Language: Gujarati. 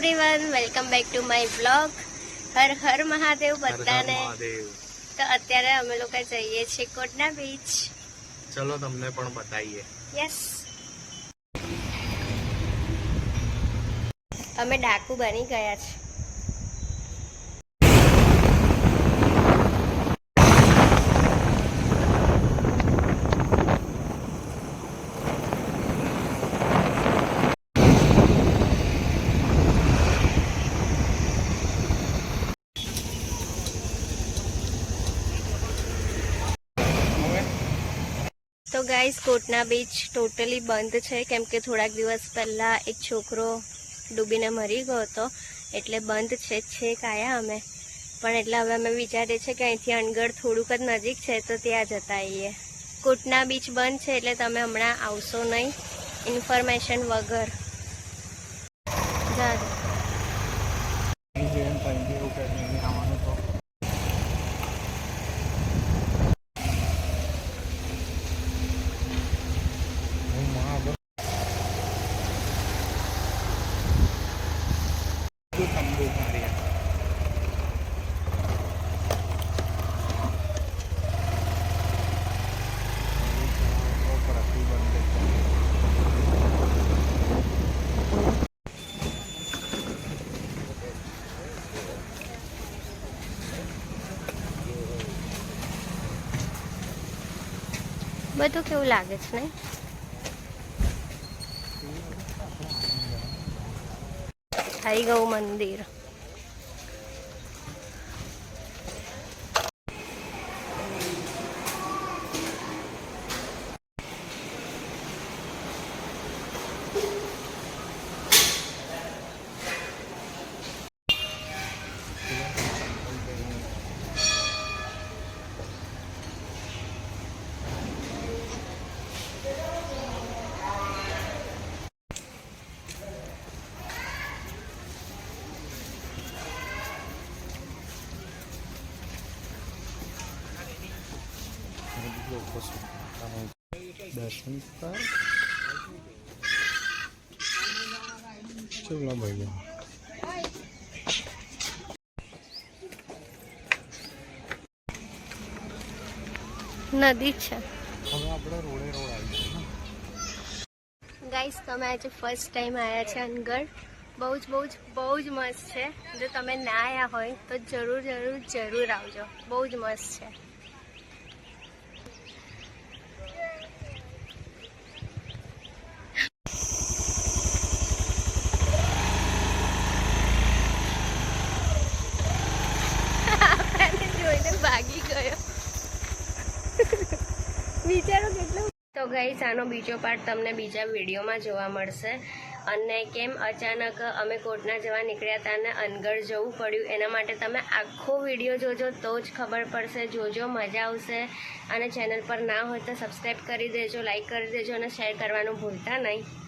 Everyone welcome back to my blog હર હર મહાદેવ બધાને. તો અત્યારે અમે લોકો જઈએ છીએ કોટના બીચ ચલો તમને પણ બતાવીએ. યસ અમે ડાકુ બની ગયા છે તો ગાઈસ કોટના બીચ ટોટલી બંધ છે. કેમ કે થોડાક દિવસ પહેલા એક છોકરો ડૂબીને મરી ગયો હતો. એટલે બંધ છે છેક આયા અમે. પણ એટલે હવે અમે વિચારીએ છીએ કે અહીંથી અણગઢ થોડુંક જ નજીક છે તો ત્યાં જતા આવીએ. કોટના બીચ બંધ છે એટલે તમે હમણાં આવશો નહીં. ઇન્ફોર્મેશન વગર. જા બધું કેવું લાગે છે નહીં? થઈ ગયું મંદિર. દર્શન કર ચલો ભાઈ નદી છે. હવે આપણે રોડે રોડ આવીશું ગાઈસ તમે આજે ફર્સ્ટ ટાઈમ આવ્યા છે અનગઢ. બહુ જ બહુ જ બહુ જ મસ્ત છે. જો તમે ના આવ્યા હોય તો જરૂર જરૂર જરૂર આવજો. બહુ જ મસ્ત છે. તો ગઈસ આનો બીજો પાર્ટ તમને બીજા વિડીયોમાં જોવા મળશે. અને કેમ અચાનક અમે કોર્ટના જવા નીકળ્યા હતા અને અનગઢ જવું પડ્યું, એના માટે તમે આખો વીડિયો જોજો, તો જ ખબર પડશે. જોજો, મજા આવશે. અને ચેનલ પર ના હોય તો સબસ્ક્રાઈબ કરી દેજો લાઈક કરી દેજો અને શેર કરવાનું ભૂલતા નહીં.